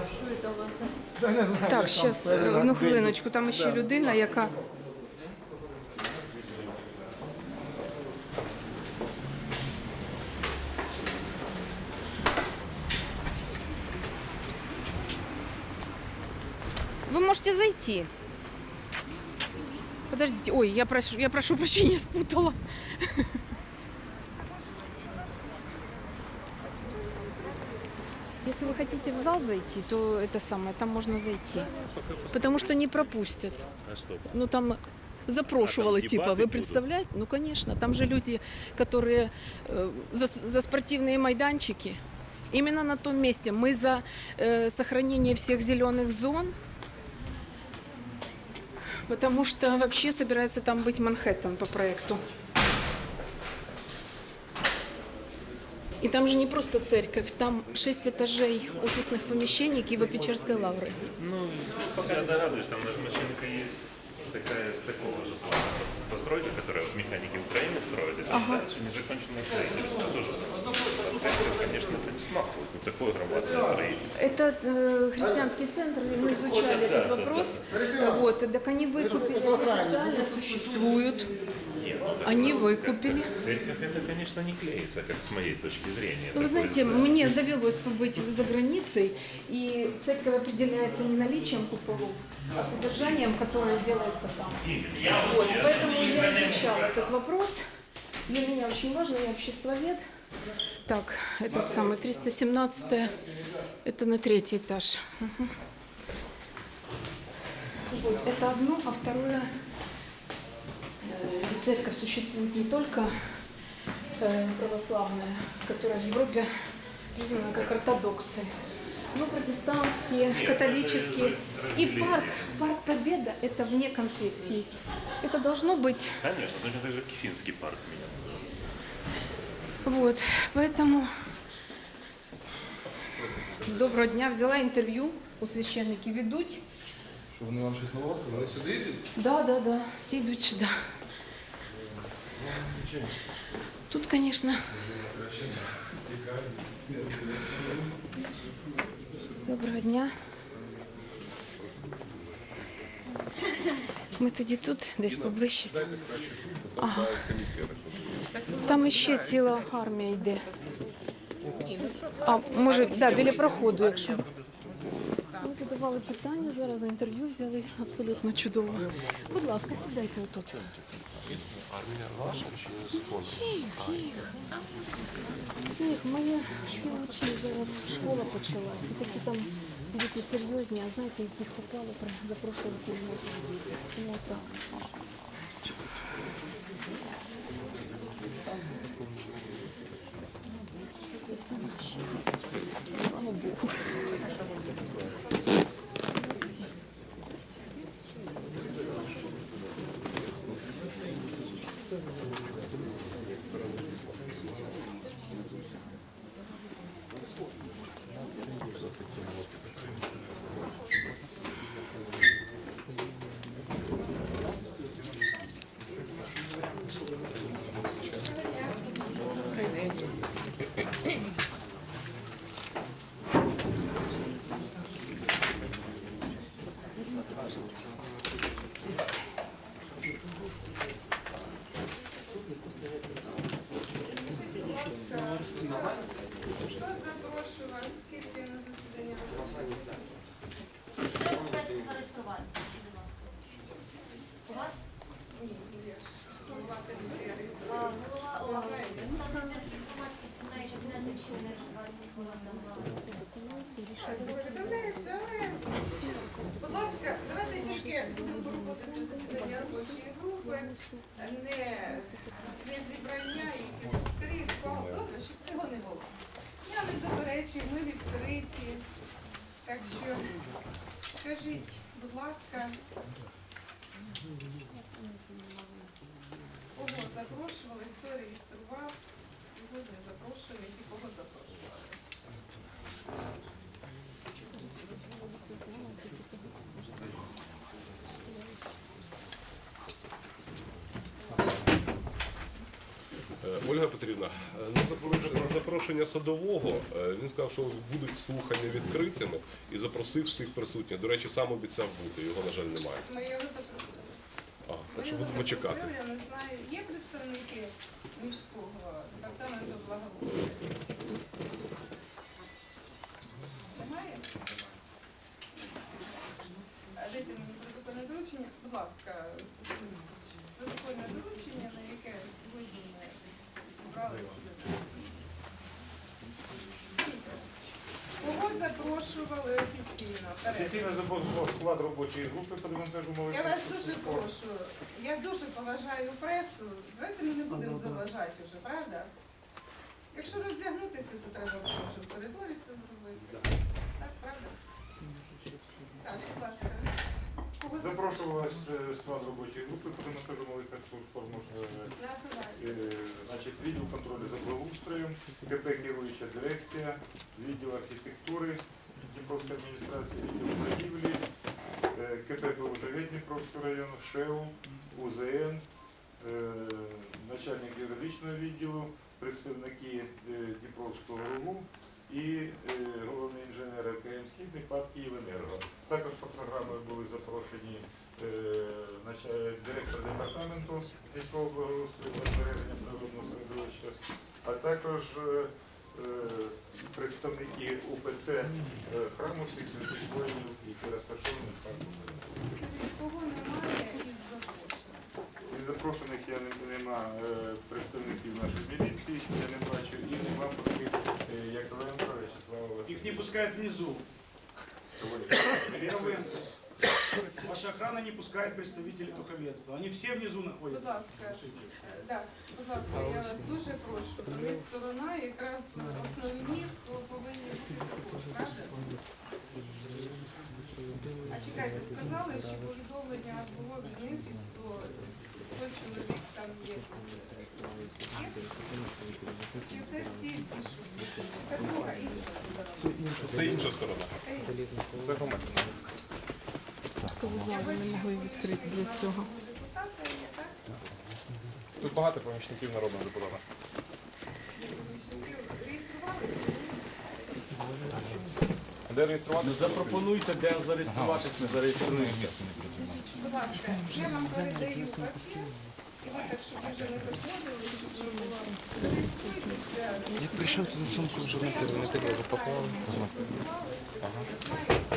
Що це у вас? Так, там зараз одну хвилиночку. Там ще людина, яка. Вы можете зайти. Подождите. Ой, я прошу, я прошу прощения, спутала. Если вы хотите в зал зайти, то это самое, там можно зайти. Потому что не пропустят. А что? Ну там запрошивали, А там типа, дебаты вы будут? представляете? Ну, конечно, там же люди, которые э, за, за спортивные майданчики. Именно на том месте мы за э, сохранение всех зеленых зон, потому что вообще собирается там быть Манхэттен по проекту. И там же не просто церковь, там шесть этажей офисных помещений Киево-Печерской лавры. Ну, я радуюсь, там машинка есть такая, такого же плана пос- постройка, которая вот механики Украины строят, и там дальше незаконченное строительство тоже. Центр, конечно, это не смахивает, вот такое громадное строительство. Это э, христианский центр, и мы изучали да, этот да, вопрос. Вот, и так они выкупили, они официально существуют. Нет, ну, Они раз, выкупили. как- как Церковь это, конечно, не клеится, как с моей точки зрения. Ну, вы знаете, здание. мне довелось побыть за границей, и церковь определяется не наличием куполов, а содержанием, которое делается там. Вот, поэтому я изучала этот вопрос. Для меня очень важно, я обществовед. Так, этот самый 317 это на третий этаж. Мгм. Вот, это одно, а второе, церковь существует не только э, православная, которая в Европе признана как ортодоксы, но протестантские, католические. И парк, парк Победа – это вне конфессий. Это должно быть Конечно, точно так же как и финский парк меня. Вот, поэтому доброго дня. Взяла інтерв'ю у священників ідуть. Що вони вам щось нового сказали? Сюди йдуть? Да, да, да, всі йдуть сюди. Тут, конечно. Доброго дня. Ми тоді тут, десь поближче. Ага. Там іще ціла армія йде. А може, да, біля проходу, якщо. Ми задавали питання, зараз інтерв'ю взяли абсолютно чудово. Будь ласка, сідайте отут. Армія ваша чи? Їх, моя всі очі зараз школа почалася. Такі там діти серйозні, а знаєте, їх попало, прям запрошувати не. Ну так. Це все наші. Слава Богу. Запрошую вас, скільки на засідання Треба пресі зареєструватися, будь ласка. У вас? голова комісії А, Голова, о, представник зв'язків з громадськістю має кабінет очільник вже 20 хвилин намагалася. повідомляється, але будь ласка, давайте будемо проводити засідання робочої групи, не, не зібрання і кого. Добре, щоб цього не було. Я не заперечую, ми відкриті. Так що скажіть, будь ласка, кого запрошували, хто реєстрував, сьогодні запрошений і кого запрошували. Ольга Петрівна, е, на запрошення, запрошення садового е, він сказав, що будуть слухання відкритими і запросив всіх присутніх. До речі, сам обіцяв бути, його, на жаль, немає. Ми його запросили. А, так що будемо чекати. Я не знаю, є представники міського департаменту благоустрою? Немає? А Дайте мені протокольне доручення, будь ласка, протокольне доручення, на яке сьогодні ми зібралися. Кого запрошували офіційно? Офіційно забув склад робочої групи по демонтажу малих Я вас дуже прошу. Я дуже поважаю пресу. Давайте ми не будемо заважати вже, правда? Якщо роздягнутися, то треба було вже в коридорі це зробити. Так, правда? Так. Кого Запрошувалась е, склад робочої групи по демонтажу малих форм. Називайте. Значить, відділ контролю за благоустроєм, КП керуюча дирекція, відділ архітектури, Дніпровської адміністрації, відділ торгівлі, е, КП БУЖГ Дніпровського району, ШЕУ, УЗН, е, начальник юридичного відділу, представники Дніпровського РУ і головний інженер КМ «Східний» ПАД «Київенерго». Також були запрошені е, директор департаменту міського благоустрою збереження природного середовища, а також е, е, представники УПЦ е, храму всіх святих воїнів, які розташовані в парку. Із запрошених я не нема е, представників нашої міліції, я не бачу, і нема поки е, Яковенко Вячеслава Их не Васильовича. пускают внизу. Первое. Ваша охрана не пускает представителей духовенства. Они все внизу Будь находятся. ласка, да, будь ласка, я вас дуже прошу. Ми сторона якраз основні, хто повинні бути також, правда? А чекайте, сказали, що повідомлення було від них і 100, 100 чоловік там є. Є? Чи це всі ці, що це друга інша сторона? Це інша сторона. Це інша. Це громадська. То ви зали не могли відкрити для цього. Тут багато помічників народного депутата. Де реєструвати? Ну запропонуйте, де зареєструватися, зареєструємося. Будь ласка, я вам передаю папір, і ви так, щоб ви вже не приходили, щоб реєструйтеся. Я прийшов туди сумку вже на тебе, на тебе вже. Ага.